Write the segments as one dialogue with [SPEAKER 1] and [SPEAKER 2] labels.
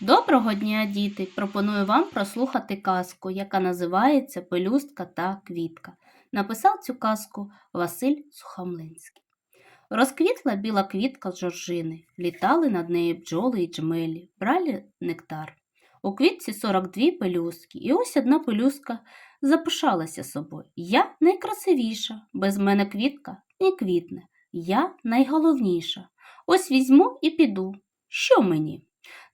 [SPEAKER 1] Доброго дня, діти! Пропоную вам прослухати казку, яка називається Пелюстка та квітка. Написав цю казку Василь Сухомлинський. Розквітла біла квітка з жоржини, літали над нею бджоли і джмелі, брали нектар. У квітці 42 пелюстки, і ось одна пелюстка запишалася собою. Я найкрасивіша, без мене квітка не квітне. Я найголовніша. Ось візьму і піду. Що мені?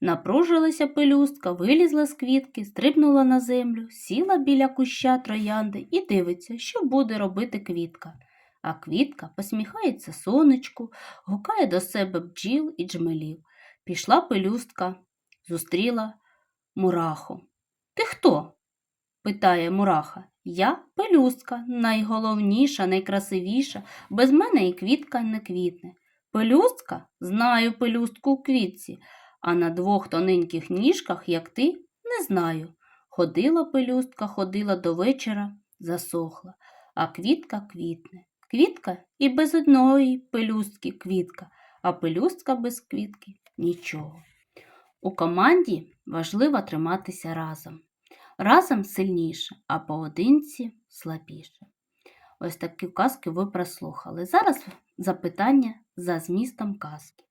[SPEAKER 1] Напружилася пелюстка, вилізла з квітки, стрибнула на землю, сіла біля куща троянди і дивиться, що буде робити квітка. А квітка посміхається сонечку, гукає до себе бджіл і джмелів. Пішла пелюстка, зустріла мураху. Ти хто? питає мураха. Я пелюстка, найголовніша, найкрасивіша, без мене і квітка не квітне. Пелюстка? Знаю пелюстку у квітці, а на двох тоненьких ніжках, як ти, не знаю. Ходила пелюстка, ходила до вечора, засохла, а квітка квітне. Квітка і без одної пелюстки квітка, а пелюстка без квітки нічого. У команді важливо триматися разом. Разом сильніше, а поодинці слабіше. Ось такі казки ви прослухали. Зараз запитання за змістом казки.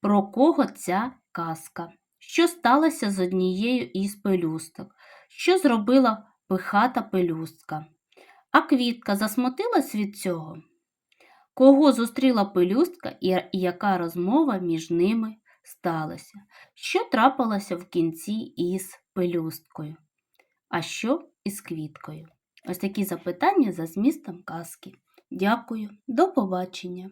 [SPEAKER 1] Про кого ця казка? Що сталося з однією із пелюсток? Що зробила пихата пелюстка? А квітка засмутилась від цього? Кого зустріла пелюстка і яка розмова між ними сталася? Що трапилося в кінці із пелюсткою? А що із квіткою? Ось такі запитання за змістом казки. Дякую, до побачення!